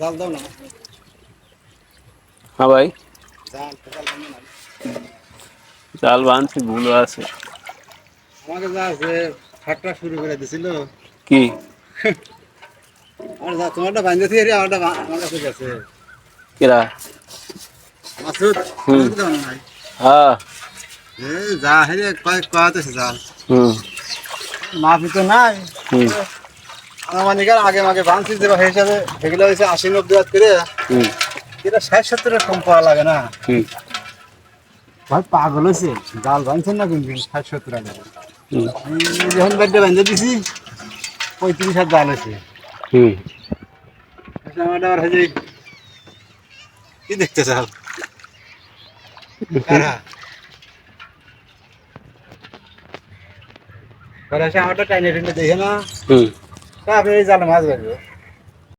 জাল দাও না। হ্যাঁ ভাই। জাল না ভুল আছে। আমাকে যা আছে ঠাট্টা শুরু করে দিছিল। কি? আর যা তোমারটা বাঁধতে থেকে আমারটা বা- আমার কাছে গেছে? কিরা? মাসুদ হুম। হ্যাঁ। যা হেরে কয়েক কয়াতেছে জাল। হুম। মাফি তো নাই। হুম। আমানিকার আগে মাগে যে ভাই হিসাবে এগুলো হয়েছে আশি নব্বই হাত করে। এটা ষাট সত্তরের কম পাওয়া লাগে না। ভাই পাগল হয়েছে জাল বাঁধছেন না কিন্তু ষাট সত্তর হাজার যখন বাড়িতে বেঁধে দিছি পঁয়ত্রিশ হাজার জাল আছে আচ্ছা, আমার হয়েছে কি দেখতে সে আমারটা টাইনে দেখে না। আপনি এই জালে মাছ ধরবে